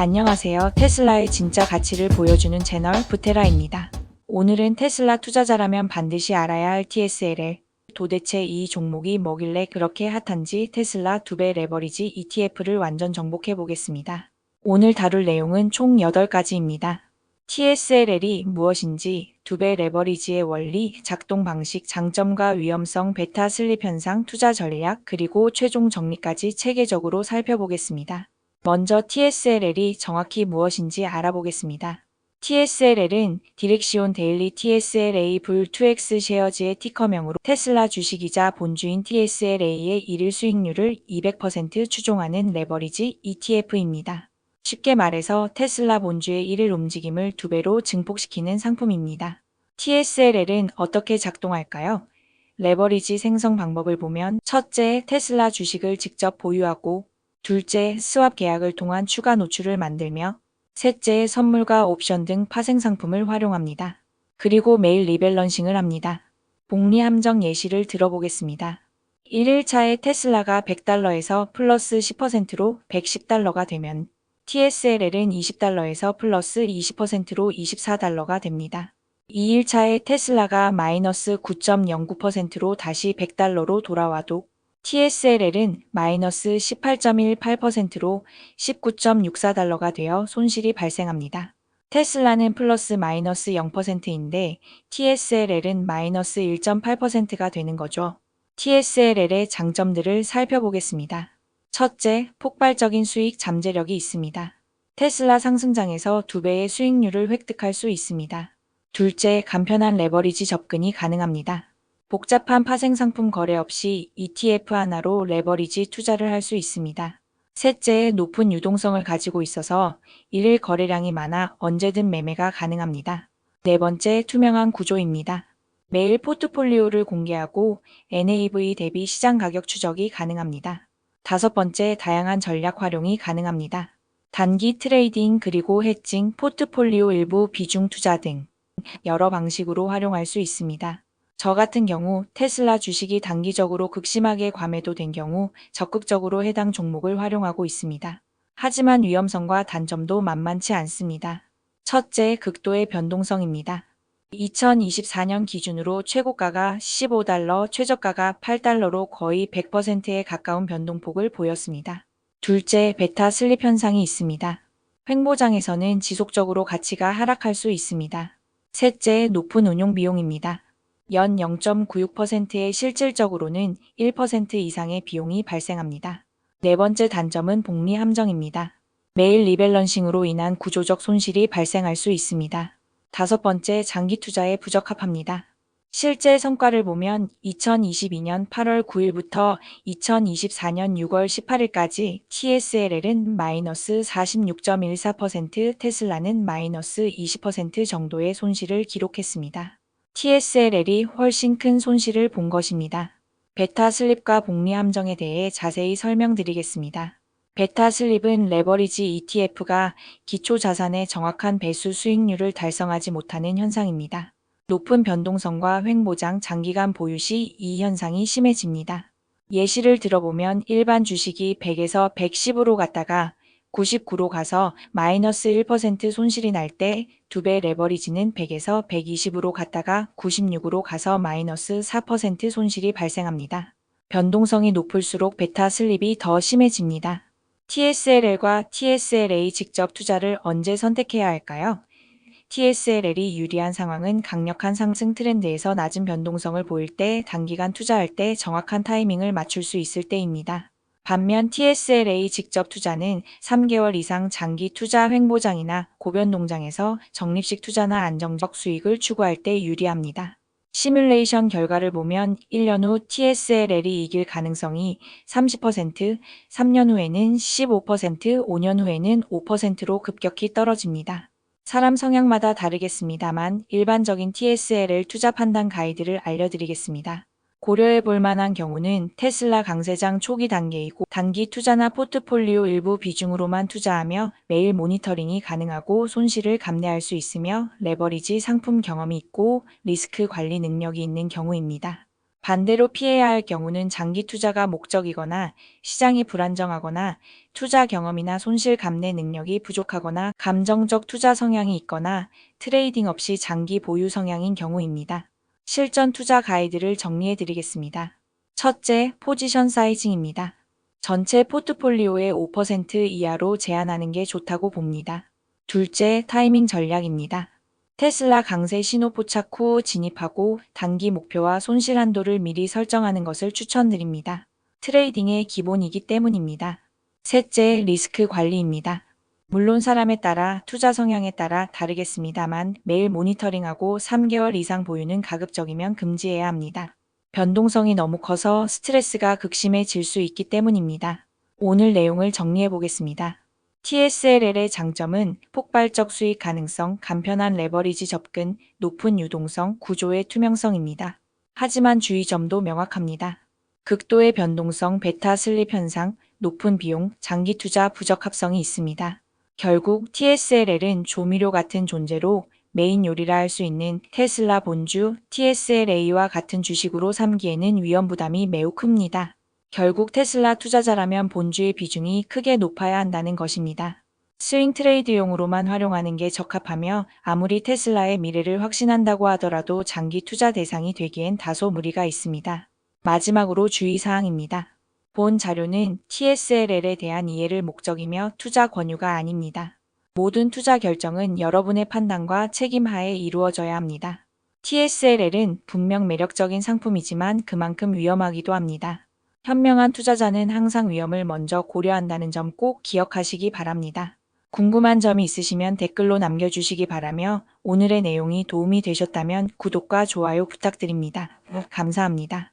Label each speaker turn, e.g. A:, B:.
A: 안녕하세요. 테슬라의 진짜 가치를 보여주는 채널 부테라입니다. 오늘은 테슬라 투자자라면 반드시 알아야 할 TSLL. 도대체 이 종목이 뭐길래 그렇게 핫한지 테슬라 두 배 레버리지 ETF를 완전 정복해 보겠습니다. 오늘 다룰 내용은 총 8가지입니다. TSLL이 무엇인지, 두배 레버리지의 원리, 작동 방식, 장점과 위험성, 베타 슬립 현상, 투자 전략, 그리고 최종 정리까지 체계적으로 살펴보겠습니다. 먼저 TSLL이 정확히 무엇인지 알아보겠습니다. TSLL은 디렉시온 데일리 TSLA 불 2X 쉐어즈의 티커명으로 테슬라 주식이자 본주인 TSLA의 일일 수익률을 200% 추종하는 레버리지 ETF입니다. 쉽게 말해서 테슬라 본주의 일일 움직임을 두 배로 증폭시키는 상품입니다. TSLL은 어떻게 작동할까요? 레버리지 생성 방법을 보면 첫째, 테슬라 주식을 직접 보유하고 둘째, 스왑 계약을 통한 추가 노출을 만들며 셋째, 선물과 옵션 등 파생 상품을 활용합니다. 그리고 매일 리밸런싱을 합니다. 복리 함정 예시를 들어보겠습니다. 1일차에 테슬라가 100달러에서 플러스 10%로 110달러가 되면 TSLL은 20달러에서 플러스 20%로 24달러가 됩니다. 2일차에 테슬라가 마이너스 9.09%로 다시 100달러로 돌아와도 TSLL은 마이너스 18.18%로 19.64달러가 되어 손실이 발생합니다. 테슬라는 플러스 마이너스 0%인데 TSLL은 마이너스 1.8%가 되는 거죠. TSLL의 장점들을 살펴보겠습니다. 첫째, 폭발적인 수익 잠재력이 있습니다. 테슬라 상승장에서 두 배의 수익률을 획득할 수 있습니다. 둘째, 간편한 레버리지 접근이 가능합니다. 복잡한 파생 상품 거래 없이 ETF 하나로 레버리지 투자를 할 수 있습니다. 셋째, 높은 유동성을 가지고 있어서 일일 거래량이 많아 언제든 매매가 가능합니다. 네 번째, 투명한 구조입니다. 매일 포트폴리오를 공개하고 NAV 대비 시장 가격 추적이 가능합니다. 다섯 번째, 다양한 전략 활용이 가능합니다. 단기 트레이딩 그리고 해칭, 포트폴리오 일부 비중 투자 등 여러 방식으로 활용할 수 있습니다. 저 같은 경우 테슬라 주식이 단기적으로 극심하게 과매도된 경우 적극적으로 해당 종목을 활용하고 있습니다. 하지만 위험성과 단점도 만만치 않습니다. 첫째, 극도의 변동성입니다. 2024년 기준으로 최고가가 15달러, 최저가가 8달러로 거의 100%에 가까운 변동폭을 보였습니다. 둘째, 베타 슬립 현상이 있습니다. 횡보장에서는 지속적으로 가치가 하락할 수 있습니다. 셋째, 높은 운용 비용입니다. 연 0.96%의 실질적으로는 1% 이상의 비용이 발생합니다. 네 번째 단점은 복리 함정입니다. 매일 리밸런싱으로 인한 구조적 손실이 발생할 수 있습니다. 다섯 번째, 장기 투자에 부적합합니다. 실제 성과를 보면 2022년 8월 9일부터 2024년 6월 18일까지 TSLL은 마이너스 46.14%, 테슬라는 마이너스 20% 정도의 손실을 기록했습니다. TSLL이 훨씬 큰 손실을 본 것입니다. 베타 슬립과 복리 함정에 대해 자세히 설명드리겠습니다. 베타 슬립은 레버리지 ETF가 기초 자산의 정확한 배수 수익률을 달성하지 못하는 현상입니다. 높은 변동성과 횡보장 장기간 보유 시 이 현상이 심해집니다. 예시를 들어보면 일반 주식이 100에서 110으로 갔다가 99로 가서 마이너스 1% 손실이 날 때 두 배 레버리지는 100에서 120으로 갔다가 96으로 가서 마이너스 4% 손실이 발생합니다. 변동성이 높을수록 베타 슬립이 더 심해집니다. TSLL과 TSLA 직접 투자를 언제 선택해야 할까요? TSLL이 유리한 상황은 강력한 상승 트렌드에서 낮은 변동성을 보일 때 단기간 투자할 때 정확한 타이밍을 맞출 수 있을 때입니다. 반면 TSLA 직접 투자는 3개월 이상 장기 투자 횡보장이나 고변동장에서 적립식 투자나 안정적 수익을 추구할 때 유리합니다. 시뮬레이션 결과를 보면 1년 후 TSLL이 이길 가능성이 30%, 3년 후에는 15%, 5년 후에는 5%로 급격히 떨어집니다. 사람 성향마다 다르겠습니다만 일반적인 TSLL 투자 판단 가이드를 알려드리겠습니다. 고려해 볼 만한 경우는 테슬라 강세장 초기 단계이고 단기 투자나 포트폴리오 일부 비중으로만 투자하며 매일 모니터링이 가능하고 손실을 감내할 수 있으며 레버리지 상품 경험이 있고 리스크 관리 능력이 있는 경우입니다. 반대로 피해야 할 경우는 장기 투자가 목적이거나 시장이 불안정하거나 투자 경험이나 손실 감내 능력이 부족하거나 감정적 투자 성향이 있거나 트레이딩 없이 장기 보유 성향인 경우입니다. 실전 투자 가이드를 정리해 드리겠습니다. 첫째, 포지션 사이징입니다. 전체 포트폴리오의 5% 이하로 제한하는 게 좋다고 봅니다. 둘째, 타이밍 전략입니다. 테슬라 강세 신호 포착 후 진입하고 단기 목표와 손실 한도를 미리 설정하는 것을 추천드립니다. 트레이딩의 기본이기 때문입니다. 셋째, 리스크 관리입니다. 물론 사람에 따라 투자 성향에 따라 다르겠습니다만 매일 모니터링하고 3개월 이상 보유는 가급적이면 금지해야 합니다. 변동성이 너무 커서 스트레스가 극심해질 수 있기 때문입니다. 오늘 내용을 정리해 보겠습니다. TSLL의 장점은 폭발적 수익 가능성, 간편한 레버리지 접근, 높은 유동성, 구조의 투명성입니다. 하지만 주의점도 명확합니다. 극도의 변동성, 베타 슬립 현상, 높은 비용, 장기 투자 부적합성이 있습니다. 결국 TSLL은 조미료 같은 존재로 메인 요리라 할 수 있는 테슬라 본주 TSLA와 같은 주식으로 삼기에는 위험 부담이 매우 큽니다. 결국 테슬라 투자자라면 본주의 비중이 크게 높아야 한다는 것입니다. 스윙 트레이드용으로만 활용하는 게 적합하며 아무리 테슬라의 미래를 확신한다고 하더라도 장기 투자 대상이 되기엔 다소 무리가 있습니다. 마지막으로 주의사항입니다. 본 자료는 TSLL에 대한 이해를 목적이며 투자 권유가 아닙니다. 모든 투자 결정은 여러분의 판단과 책임 하에 이루어져야 합니다. TSLL은 분명 매력적인 상품이지만 그만큼 위험하기도 합니다. 현명한 투자자는 항상 위험을 먼저 고려한다는 점 꼭 기억하시기 바랍니다. 궁금한 점이 있으시면 댓글로 남겨주시기 바라며 오늘의 내용이 도움이 되셨다면 구독과 좋아요 부탁드립니다. 감사합니다.